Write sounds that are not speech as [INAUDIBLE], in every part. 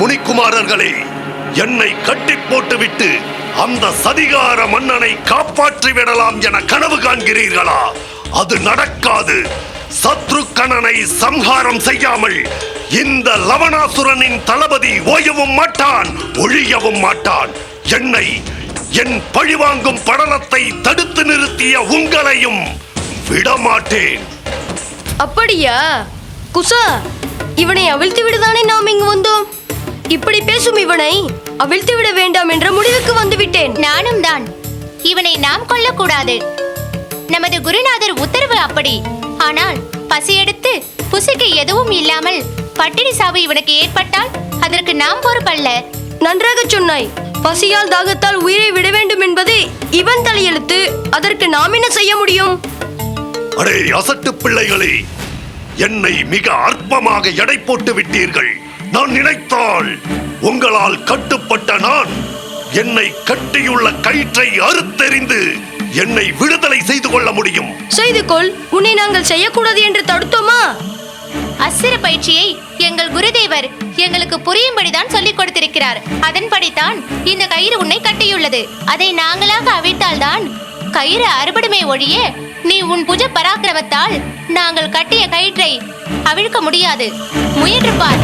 முனிக்குமாரர்களே என்னை கட்டி போட்டுவிட்டு அந்த சதிகார மன்னனை காப்பாற்றி விடலாம் என கனவு காண்கிறீர்களா? அது நடக்காது. சத்ருக்கணனை சம்ஹாரம் செய்யாமல் இந்த லவணாசுரனின் தளபதி ஓயவும் மாட்டான் ஒழியவும் மாட்டான். என்னை என் பழிவாங்கும் படலத்தை தடுத்து நிறுத்திய உங்களையும் விடமாட்டேன். அப்படியா? குசா இவனை அவிழ்த்து விடுதானே நாம் இங்கு வந்தோம்? இப்படி பேசும் இவனை அவிழ்த்து விட வேண்டாம் என்ற முடிவுக்கு வந்துவிட்டேன். நானும் தான். இவனை நாம் கொல்லக்கூடாது. நமது குருநாதர் உத்தரவு அப்படி. ஆனால் பசியெடுத்து புசிக்க எதுவும் இல்லாமல் பட்டினி சாவு இவனுக்கு ஏற்பட்டால் அதற்கு நாம் பொறுப்பல்ல. நன்றாக சொன்னாய். பசியால் தாகத்தால் உயிரை விட வேண்டும் என்பது இவன் தலையெழுத்து அதற்கு நாம் என்ன செய்ய முடியும்? அடே அசட்டு பிள்ளைகளே என்னை மிக அற்பமாக எடை போட்டு விட்டீர்கள். நான் நினைத்தால் உங்களால் கட்டுப்பட்ட நான் என்னை கட்டியுள்ள கயிற்றை அறுத்தெறிந்து என்னை விடுதலை செய்து கொள்ள முடியும். செய்து கொள் உன்னை நாங்கள் செய்யக்கூடாது என்று தடுத்தோமா? அசிர பயிற்சியை எங்கள் குருதேவர் எங்களுக்கு புரியும்படிதான் சொல்லிக் கொடுத்திருக்கிறார். அதன்படிதான் இந்த கயிறு உன்னை கட்டியுள்ளது. அதை நாங்களாக அவிழ்த்தால்தான் கயிறு அறுபடுமே ஒழிய நீ உன் புஜ பராக்கிரமத்தால் நாங்கள் கட்டிய கயிற்றை அவிழ்க்க முடியாது. முயன்று பார்.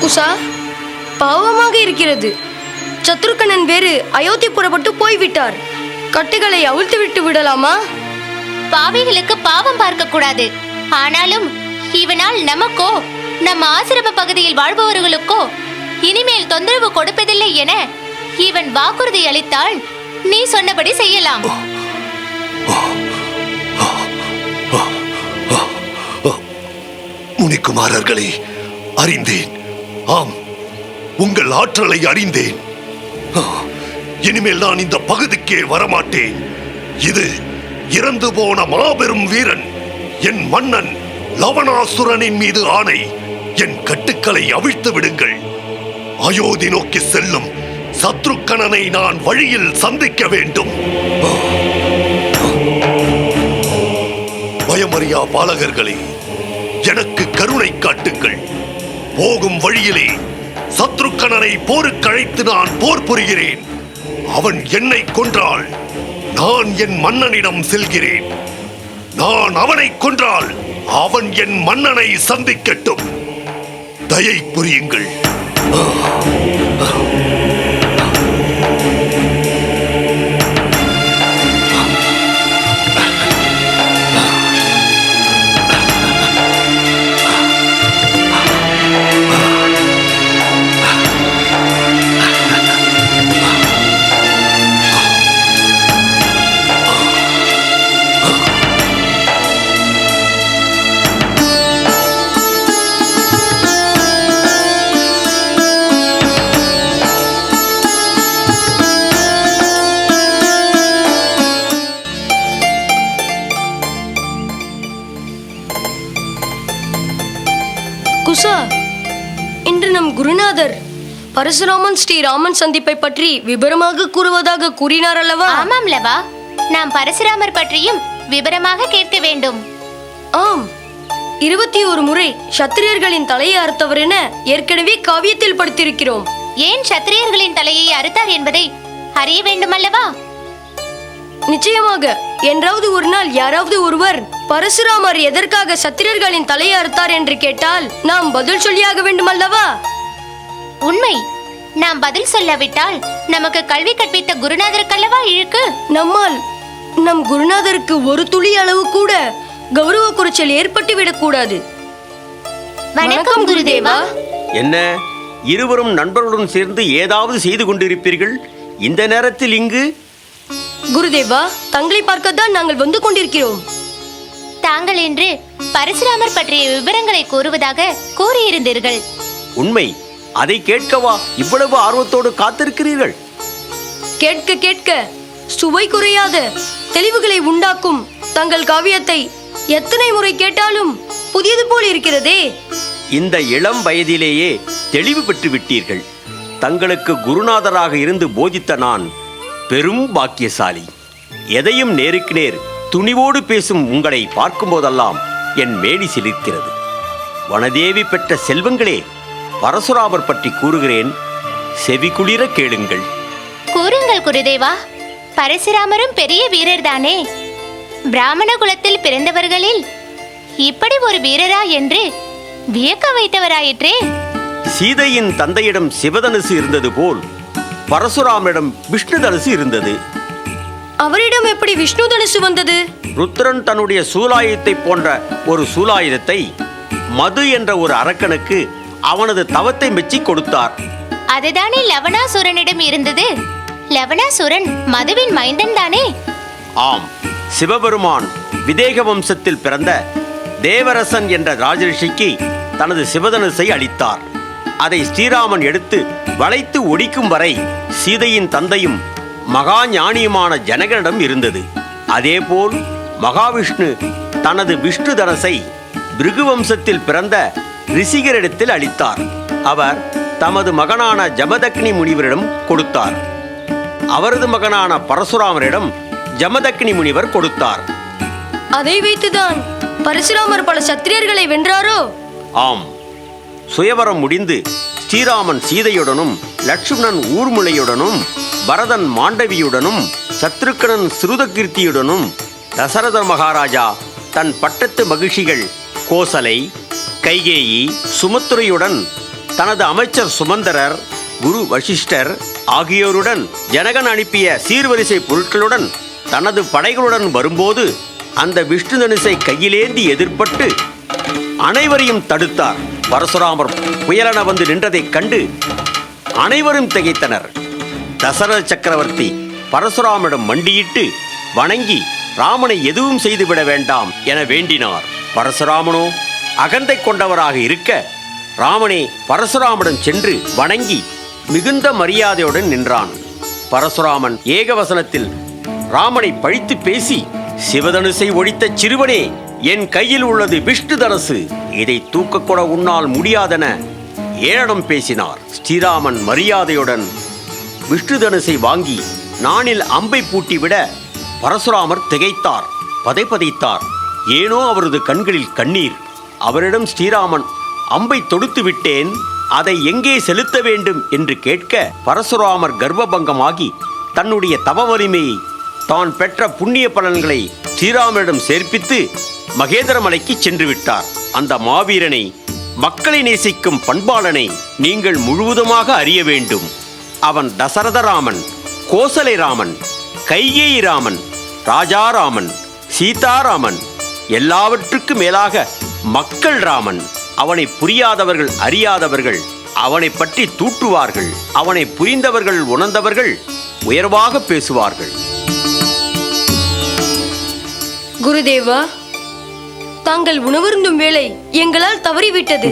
குசா பாவமாக இருக்கிறது. சத்ருக்கணன் வேறு அயோத்தி புறப்பட்டு போய்விட்டார். கட்டுகளை அவிழ்த்து விட்டு விடலாமா? பாவிகளுக்கு பாவம் பார்க்க கூடாது ஆனாலும் இவனால் நமக்கோ நம் ஆசிரம பகுதியில் வாழ்பவர்களுக்கோ இனிமேல் தொந்தரவு கொடுப்பதில்லை என இவன் வாக்குறுதி அளித்தால் நீ சொன்னபடி செய்யலாம். முனிக்குமாரர்களே அறிந்தேன். ஆம் உங்கள் ஆற்றலை அறிந்தேன். ஆ, இனிமேல் நான் இந்த பகுதிக்கே வரமாட்டேன். இது இறந்து போன மாபெரும் வீரன் என் மன்னன். லவணாசுரனின் மீது ஆணை. என் கட்டுக்களை அவிழ்த்து விடுங்கள். அயோத்தி நோக்கி செல்லும். சத்ருக்கணனை நான் வழியில் சந்திக்க வேண்டும். பயமறியா பாலகர்களே எனக்கு கருணை காட்டுங்கள். போகும் வழியிலே சத்ருக்கணனை போருக்கழைத்து நான் போர் புரிகிறேன். அவன் என்னை கொன்றால் நான் என் மன்னனிடம் செல்கிறேன். நான் அவனை கொன்றால் அவன் என் மன்னனை சந்திக்கட்டும். தயை புரியுங்கள். குருநாதர் பரசுராமன் ஸ்ரீராமன் சந்திப்பை பற்றி விபரமாக கூறுவதாக கூறினார் அல்லவா? ஆமாம் லவா. நாம் பரசுராமர் பற்றியும் விவரமாக கேட்க வேண்டும். ஆம். இருபத்தி ஒரு முறை சத்திரியர்களின் தலையை அறுத்தவர் என ஏற்கனவே காவியத்தில் படித்திருக்கிறோம். ஏன் சத்திரியர்களின் தலையை அறுத்தார் என்பதை அறிய வேண்டுமல்லவா? நிச்சயமாக. என்றாவது ஒரு நாள் யாராவது ஒருவர் பரசுராமர் எதற்காக சத்திரியர்களின் தலையை அறுத்தார் என்று கேட்டால் நாம் பதில் சொல்லியாக வேண்டுமல்லவா? உண்மை. நாம் பதில் சொல்லாவிட்டால் நமக்கு கல்வி கற்பித்த குருநாதருக்கல்லவா இழுக்கு? நம்மால். நம் குருநாதருக்கு ஒரு துளி அளவு கூட கௌரவ குறைச்சல் ஏற்பட்டு விடக்கூடாது வணக்கம் குருதேவா. என்ன? இருவரும் நண்பர்களுடன் சேர்ந்து ஏதாவது செய்து கொண்டிருப்பீர்கள்? இந்த நேரத்தில் இங்கு? குருதேவா தங்களை பார்க்கத்தான் நாங்கள் வந்து கொண்டிருக்கிறோம். தாங்கள் இன்று பரசுராமர் பற்றிய விவரங்களை கூறுவதாக கூறியிருந்தீர்கள். உண்மை. அதை கேட்கவா இவ்வளவு ஆர்வத்தோடு காத்திருக்கிறீர்கள்? கேட்க கேட்க சுவை குறையாத. தெளிவுகளை உண்டாக்கும் தங்கள் காவியத்தை எத்தனை முறை கேட்டாலும் புதியது போல் இருக்கிறதே. இந்த இளம் வயதிலேயே தெளிவு பெற்று விட்டீர்கள். தங்களுக்கு குருநாதராக இருந்து போதித்த நான் பெரும் பாக்கியசாலி. எதையும் நேருக்கு நேர் துணிவோடு பேசும் உங்களை பார்க்கும்போதெல்லாம் என் மேனி சிலிர்க்கிறது. வனதேவி பெற்ற செல்வங்களே பரசுராமர் பற்றி கூறுகிறேன். செவிகுளிர கேளுங்கள். கூறுங்கள் குருதேவா. பரசுராமரும் பெரிய வீரர் தானே பிராமண குலத்தில் பிறந்தவர்களில் இப்படி ஒரு வீரரா என்று வியக்க வைத்தவராயிற்றே. சீதையின் தந்தையிடம் சிவதனுசு இருந்தது போல் பரசுராமரிடம் விஷ்ணு தனுசு இருந்தது. அவரிடம் எப்படி விஷ்ணு தனுசு வந்தது? ருத்ரன் தன்னுடைய சூலாயுதத்தை போன்ற ஒரு சூலாயுதத்தை மது என்ற ஒரு அரக்கனுக்கு அவனது தவத்தை மெச்சி கொடுத்தார். அதுதானே லவணாசுரனிடம் இருந்தது? லவணாசுரன் மதுவின் மைந்தன் தானே ஆம் சிவபெருமான் விதேக வம்சத்தில் பிறந்த தேவரசன் என்ற ராஜரிஷிக்கு தனது சிவதனுசை அளித்தார். அதை ஸ்ரீராமன் எடுத்து வளைத்து ஒடிக்கும் வரை சீதையின் தந்தையும் மகா ஞானியுமான ஜனகனிடம் இருந்தது. அதேபோல் மகாவிஷ்ணு தனது விஷ்ணு தனசை பிருகு வம்சத்தில் பிறந்த ரிஷிகரிடத்தில் அளித்தார். அவர் தமது மகனான ஜமதக்னி முனிவரிடம் கொடுத்தார். அவரது மகனான பரசுராமரிடம் ஜமதக்னி முனிவர் கொடுத்தார். அதை வைத்துதான் பரசுராமர் பல சத்திரியர்களை வென்றாரோ? ஆம். சுயவரம் முடிந்து ஸ்ரீராமன் சீதையுடனும் லட்சுமணன் ஊர்முளையுடனும் பரதன் மாண்டவியுடனும் சத்ருக்கணன் சிறுதகீர்த்தியுடனும் தசரத மகாராஜா தன் பட்டத்து மகிழ்ச்சிகள் கோசலை கைகேயி சுமத்துரையுடன் தனது அமைச்சர் சுமந்தரர் குரு வசிஷ்டர் ஆகியோருடன் ஜனகன் அனுப்பிய சீர்வரிசை பொருட்களுடன் தனது படைகளுடன் வரும்போது அந்த விஷ்ணு தனுசை கையிலேந்தி எதிர்பட்டு அனைவரையும் தடுத்தார். பரசுராமர் புயலென வந்து நின்றதைக் கண்டு அனைவரும் திகைத்தனர். தசரத சக்கரவர்த்தி பரசுராமரிடம் மண்டியிட்டு வணங்கி ராமனை எதுவும் செய்துவிட வேண்டாம் என வேண்டினார். பரசுராமனோ அகந்தை கொண்டவராக இருக்க ராமனே பரசுராமடன் சென்று வணங்கி மிகுந்த மரியாதையுடன் நின்றான். பரசுராமன் ஏகவசனத்தில் ராமனை பழித்து பேசி சிவதனுசை ஒழித்த சிறுவனே என் கையில் உள்ளது விஷ்ணு தனுசு. இதை தூக்கக்கூட உன்னால் முடியாதென ஏழனம் பேசினார். ஸ்ரீராமன் மரியாதையுடன் விஷ்ணு தனுசை வாங்கி நானில் அம்பை பூட்டிவிட பரசுராமர் திகைத்தார். பதைப்பதைத்தார் ஏனோ அவரது கண்களில் கண்ணீர் அவரிடம் ஸ்ரீராமன் அம்பை தொடுத்து விட்டேன் அதை எங்கே செலுத்த வேண்டும்? என்று கேட்க பரசுராமர் கர்ப்பபங்கமாகி தன்னுடைய தவ வலிமையை தான் பெற்ற புண்ணிய பலன்களை ஸ்ரீராமரிடம் சேர்ப்பித்து மகேந்திரமலைக்கு சென்று விட்டார். அந்த மாவீரனை மக்களை நேசிக்கும் பண்பாளனை நீங்கள் முழுவதுமாக அறிய வேண்டும். அவன் தசரதராமன் கோசலை ராமன் கைகேயி ராமன் ராஜாராமன் சீதாராமன் எல்லாவற்றுக்கும் மேலாக மக்கள் ராமன் அவனை புரியாதவர்கள் அறியாதவர்கள் அவனை பற்றி தூற்றுவார்கள் அவனை புரிந்தவர்கள் உணர்ந்தவர்கள் உயர்வாக பேசுவார்கள். குருதேவா தாங்கள் உணவருந்தும் வேளை எங்களால் தவறிவிட்டது.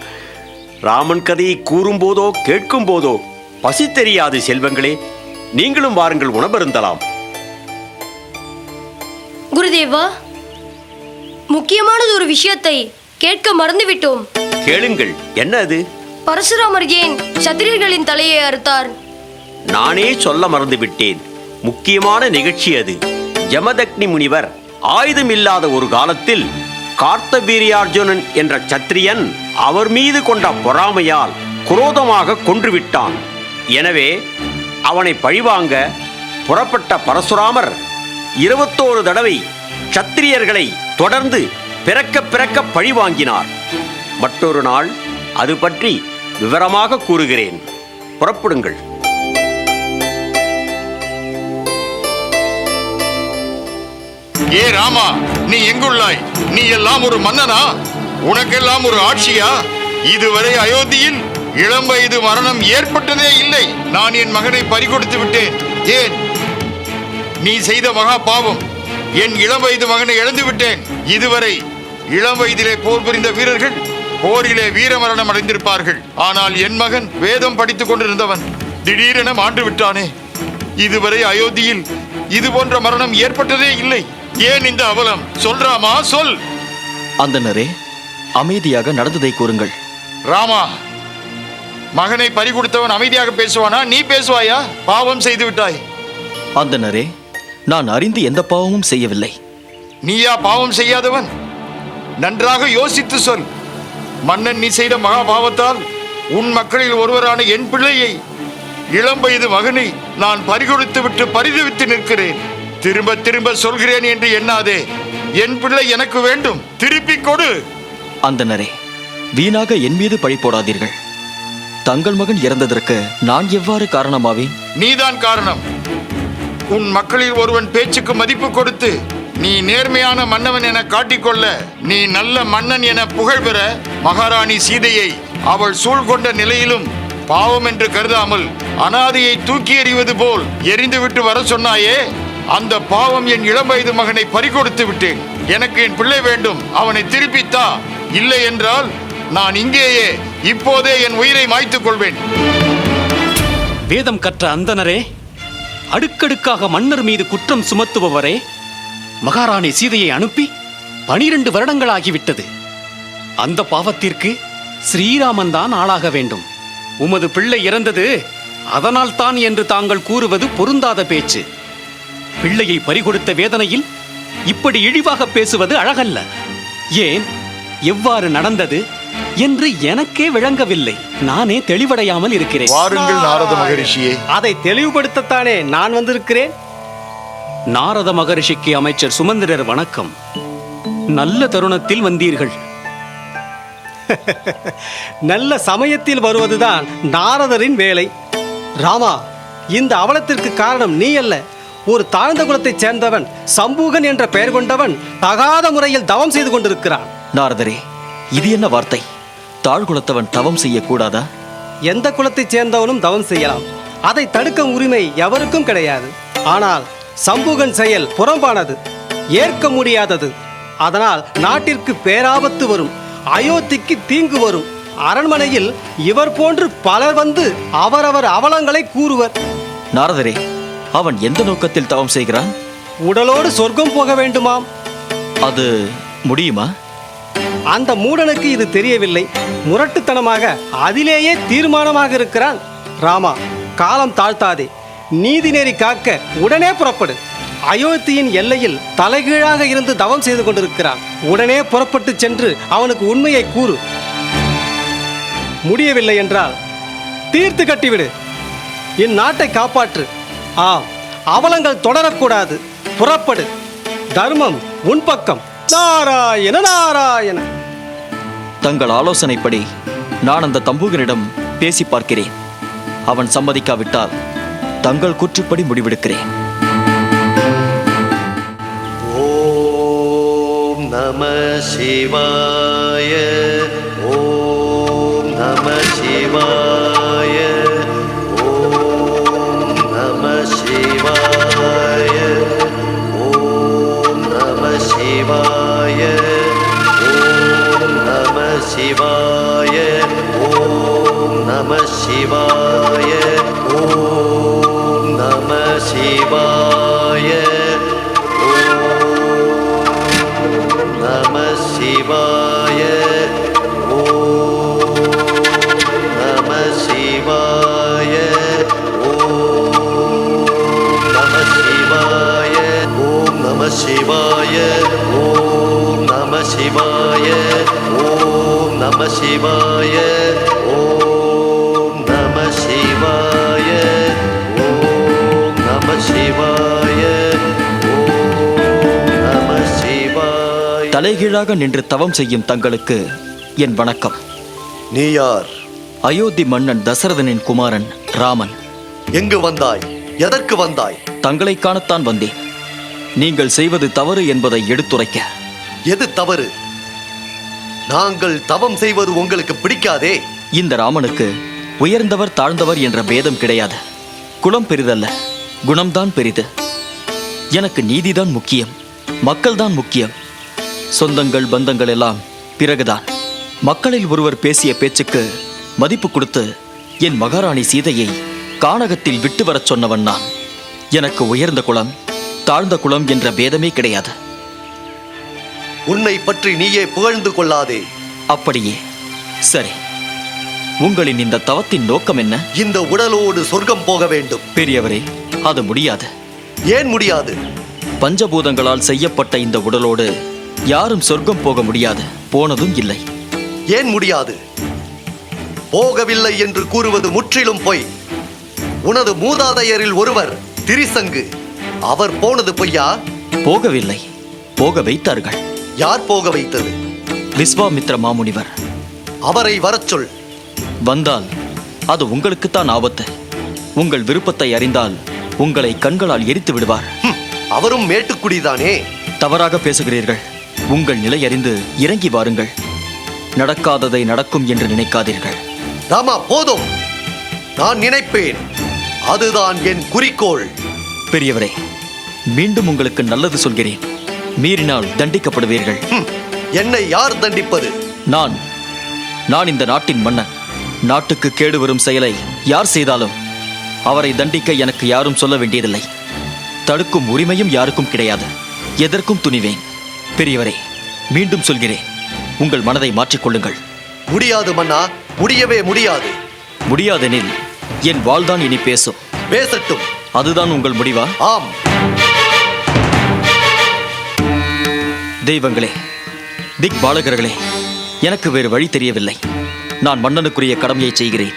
[LAUGHS] ராமன் கதையை கூறும்போதோ கேட்கும் போதோ பசி தெரியாது செல்வங்களே நீங்களும் வாருங்கள் உணவருந்தலாம். குருதேவா முக்கியமானது ஒரு விஷயத்தை கேட்க மறந்துவிட்டோம். கேளுங்கள். என்ன அது? பரசுராமர் ஏன் சத்திரியர்களின் தலையை அறுத்தார்? நானே சொல்ல மறந்துவிட்டேன். முக்கியமான நிகழ்ச்சி அது. ஜமதக்னி முனிவர் ஆயுதம் இல்லாத ஒரு காலத்தில் கார்த்தவீரியார்ஜுனன் என்ற சத்திரியன் அவர் மீது கொண்ட பொறாமையால் குரோதமாக கொன்றுவிட்டான். எனவே அவனை பழிவாங்க புறப்பட்ட பரசுராமர் இருபத்தோரு தடவை சத்திரியர்களை தொடர்ந்து பிறக்க பிறக்க பழிவாங்கினார் மற்றொரு நாள் அது பற்றி விவரமாக கூறுகிறேன். புறப்படுங்கள். ஏ ராமா நீ எங்குள்ளாய்? நீ எல்லாம் ஒரு மன்னனா? உனக்கெல்லாம் ஒரு ஆட்சியா? இதுவரை அயோத்தியில் இளம் வயது மரணம் ஏற்பட்டதே இல்லை. நான் என் மகனை பறிகொடுத்து விட்டேன். ஏன்? நீ செய்த மகா பாவம். என் இளம் வயது மகனை இழந்து விட்டேன். இதுவரை இளம் வயதிலே போர் புரிந்த வீரர்கள் போரிலே வீரமரணம் அடைந்திருப்பார்கள். ஆனால் என் மகன் வேதம் படித்துக் கொண்டிருந்தவன் திடீரென மாண்டு விட்டானே. இதுவரை அயோத்தியில் இது போன்ற மரணம் ஏற்பட்டதே இல்லை. ஏன் இந்த அவலம்? சொல்றாமா? சொல். அந்தனரே அமைதியாக நடந்ததை கூறுங்கள். ராமா மகனை பறிகொடுத்தவன் அமைதியாக பேசுவானா? நீ பேசுவாயா? பாவம் செய்து விட்டாய். அந்தனரே நான் அறிந்து எந்த பாவமும் செய்யவில்லை. நீயா பாவம் செய்யாதவன்? நன்றாக யோசித்து சொல். மன்னன் நீ செய்த மகா பாவத்தால் உன் மக்களில் ஒருவரான என் பிள்ளையை இளம் வயது மகனை நான் பறிகொடுத்து விட்டு பரிதவித்து நிற்கிறேன். திரும்ப திரும்ப சொல்கிறேன் என்று எண்ணாதே. என் பிள்ளை எனக்கு வேண்டும். திருப்பிக் கொடு. அந்தனரே வீணாக என் மீது பழி போடாதீர்கள். தங்கள் மகன் இறந்ததற்கு நான் எவ்வாறு காரணமாவேன்? நீதான் காரணம். உன் மக்களில் ஒருவன் பேச்சுக்கு மதிப்பு கொடுத்து நீ நேர்மையான மன்னவன் என காட்டிக்கொள்ள நீ நல்ல மன்னன் என புகழ் பெற மகாராணி சீதையை அவள் சூழ்கொண்ட நிலையிலும் பாவம் என்று கருதாமல் அனாதையை தூக்கி எறிவது போல் எரிந்துவிட்டு வர சொன்னாயே அந்த பாவம் என் இளம் வயது மகனை பறிகொடுத்து விட்டேன். எனக்கு என் பிள்ளை வேண்டும் அவனை திருப்பித்தா இல்லை என்றால் நான் இங்கேயே இப்போதே என் உயிரை மாய்த்துக் கொள்வேன். வேதம் கற்ற அந்தனரே அடுக்கடுக்காக மன்னர் மீது குற்றம் சுமத்துபவரே மகாராணி சீதையை அனுப்பி பனிரெண்டு வருடங்களாகிவிட்டது. அந்த பாவத்திற்கு ஸ்ரீராமன் தான் ஆளாக வேண்டும். உமது பிள்ளை இறந்தது அதனால் தான் என்று தாங்கள் கூறுவது பொருந்தாத பேச்சு. பிள்ளையை பறிகொடுத்த வேதனையில் இப்படி இழிவாக பேசுவது அழகல்ல. ஏன்? எவ்வாறு நடந்தது? என்று எனக்கே விளங்கவில்லை. நானே தெளிவடையாமல் இருக்கிறேன். வாருங்கள் நாரத மகரிஷியே. அதை தெளிவுபடுத்தத்தானே நான் வந்திருக்கிறேன்? நாரத மகரிஷிக்கு அமைச்சர் சுமந்திரர் வணக்கம். நல்ல தருணத்தில் வந்தீர்கள். [LAUGHS] நல்ல சமயத்தில் வருவதுதான் நாரதரின் வேலை. ராமா இந்த அவலத்திற்கு காரணம் நீ அல்ல. ஒரு தாழ்ந்த குலத்தைச் சேர்ந்தவன் சம்பூகன் என்ற பெயர் கொண்டவன் தகாத முறையில் தவம் செய்து கொண்டிருக்கிறான். நாரதரே இது என்ன வார்த்தை? தாழ்குலத்தவன் தவம் செய்யக்கூடாதா? எந்த குலத்தைச் சேர்ந்தவனும் தவம் செய்யலாம். அதை தடுக்கும் உரிமை எவருக்கும் கிடையாது. ஆனால் சம்பூகன் செயல் புறம்பானது ஏற்க முடியாதது. அதனால் நாட்டிற்கு பேராபத்து வரும் அயோத்திக்கு தீங்கு வரும். அரண்மனையில் இவர் போன்று பலர் வந்து அவரவர் அவலங்களை கூறுவர். நாரதரே அவன் எந்த நோக்கத்தில் தவம் செய்கிறான்? உடலோடு சொர்க்கம் போக வேண்டுமாம். அது முடியுமா? அந்த மூடனுக்கு இது தெரியவில்லை. முரட்டுத்தனமாக அதிலேயே தீர்மானமாக இருக்கிறான் ராமா. காலம் தாழ்த்தாதே. நீதி நெறி காக்க உடனே புறப்படு. அயோத்தியின் எல்லையில் தலைகீழாக இருந்து தவம் செய்து கொண்டிருக்கிறான். உடனே புறப்பட்டு சென்று அவனுக்கு உண்மையை கூறு. முடியவில்லை என்றால் தீர்த்து கட்டிவிடு. இந்நாட்டை காப்பாற்று. ஆம் அவலங்கள் தொடரக்கூடாது. புறப்படு. தர்மம் உன் பக்கம். நாராயண நாராயண. தங்கள் ஆலோசனைப்படி நான் அந்த தம்பூகனிடம் பேசி பார்க்கிறேன். அவன் சம்மதிக்காவிட்டால் தங்கள் கூற்றுப்படி முடிவெடுக்கிறேன். ஓம் நம சிவாய ஓம் நம சிவாய. नमः கீழாக நின்று தவம் செய்யும் தங்களுக்கு என் வணக்கம். நீ யார்? அயோத்தி மன்னன் தசரதனின் குமாரன் ராமன். எங்கு வந்தாய்? எதற்கு வந்தாய்? தங்களை காணத்தான் வந்தேன். நீங்கள் செய்வது தவறு என்பதை எடுத்துரைக்க. எது தவறு? நாங்கள் தவம் செய்வது உங்களுக்கு பிடிக்காதே. இந்த ராமனுக்கு உயர்ந்தவர் தாழ்ந்தவர் என்ற பேதம் கிடையாது. குலம் பெரிதல்ல குணம்தான் பெரிது. எனக்கு நீதிதான் முக்கியம் மக்கள்தான் முக்கியம். சொந்தங்கள் பந்தங்கள் எல்லாம் பிறகுதான். மக்களில் ஒருவர் பேசிய பேச்சுக்கு மதிப்பு கொடுத்து என் மகாராணி சீதையை கானகத்தில் விட்டு வரச் சொன்னவன் நான். எனக்கு உயர்ந்த குலம் தாழ்ந்த குலம் என்ற பேதமே கிடையாது. உன்னை பற்றி நீயே புகழ்ந்து கொள்ளாதே. அப்படியே. சரி. உங்களின் இந்த தவத்தின் நோக்கம் என்ன? இந்த உடலோடு சொர்க்கம் போக வேண்டும். பெரியவரே அது முடியாது. ஏன் முடியாது? பஞ்சபூதங்களால் செய்யப்பட்ட இந்த உடலோடு யாரும் சொர்க்கம் போக முடியாது. போனதும் இல்லை. ஏன் முடியாது? போகவில்லை என்று கூறுவது முற்றிலும் பொய். உனது மூதாதையரில் ஒருவர் திரிசங்கு. அவர் போனது பொய்யா? போகவில்லை. போக வைத்தார்கள். யார் போக வைத்தது? விஸ்வாமித்ர மாமுனிவர். அவரை வரச் சொல். வந்தால் அது உங்களுக்குத்தான் ஆபத்து. உங்கள் விருப்பத்தை அறிந்தால் உங்களை கண்களால் எரித்து விடுவார். அவரும் மேட்டுக்குடிதானே? தவறாக பேசுகிறீர்கள். உங்கள் நிலை அறிந்து இறங்கி வாருங்கள். நடக்காததை நடக்கும் என்று நினைக்காதீர்கள். ராமா போதும். நான் நினைப்பேன். அதுதான் என் குறிக்கோள். பெரியவரே மீண்டும் உங்களுக்கு நல்லது சொல்கிறேன். மீறினால் தண்டிக்கப்படுவீர்கள். என்னை யார் தண்டிப்பது? நான் நான் இந்த நாட்டின் மன்னன். நாட்டுக்கு கேடு வரும் செயலை யார் செய்தாலும் அவரை தண்டிக்க எனக்கு யாரும் சொல்ல வேண்டியதில்லை. தடுக்கும் உரிமையும் யாருக்கும் கிடையாது. எதற்கும் துணிவேன். பெரியவரே மீண்டும் சொல்கிறேன் உங்கள் மனதை மாற்றிக்கொள்ளுங்கள். முடியாது மன்னா முடியவே முடியாது. முடியாதெனில் என் வாழ்தான் இனி பேசும். பேசட்டும். அதுதான் உங்கள் முடிவா? ஆம். தெய்வங்களே திக் பாலகர்களே எனக்கு வேறு வழி தெரியவில்லை. நான் மன்னனுக்குரிய கடமையை செய்கிறேன்.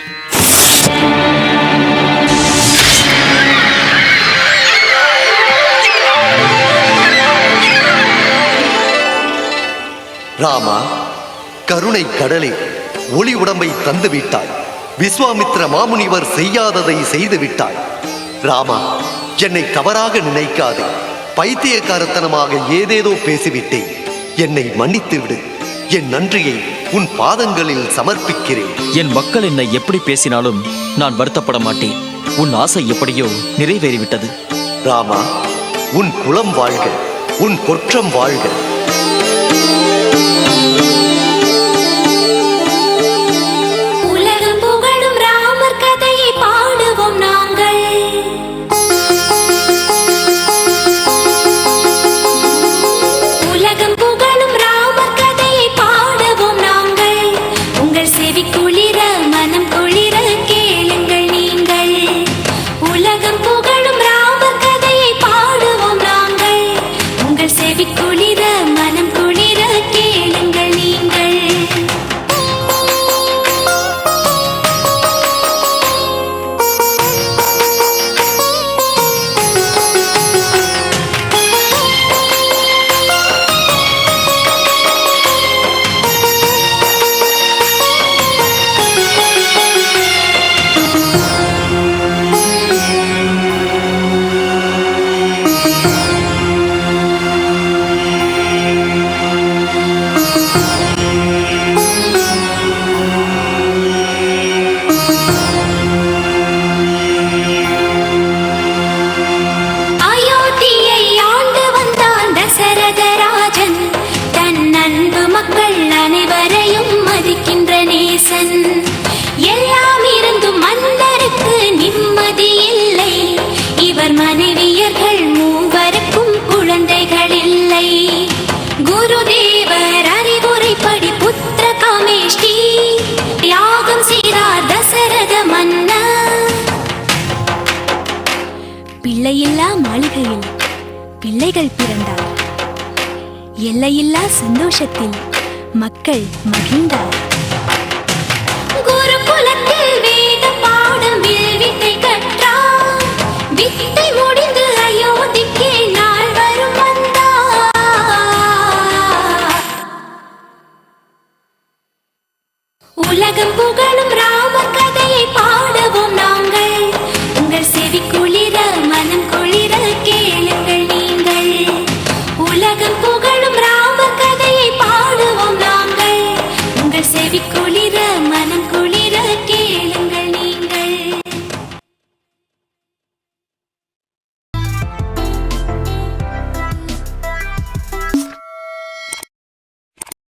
ராமா கருணை கடலே ஒளி உடம்பை தந்து விட்டாய். விஸ்வாமித்ர மாமுனிவர் செய்யாததை செய்து விட்டாய். ராமா என்னை தவறாக நினைக்காதே. பைத்தியக்காரத்தனமாக ஏதேதோ பேசிவிட்டேன். என்னை மன்னித்து விடு. என் நன்றியை உன் பாதங்களில் சமர்ப்பிக்கிறேன். என் மக்கள் என்னை எப்படி பேசினாலும் நான் வருத்தப்பட மாட்டேன். உன் ஆசை எப்படியோ நிறைவேறிவிட்டது. ராமா உன் குலம் வாழ்க உன் கொற்றம் வாழ்க. Thank you. எல்லையில்லா சந்தோஷத்தில் மக்கள் மகிழ்ந்தார்.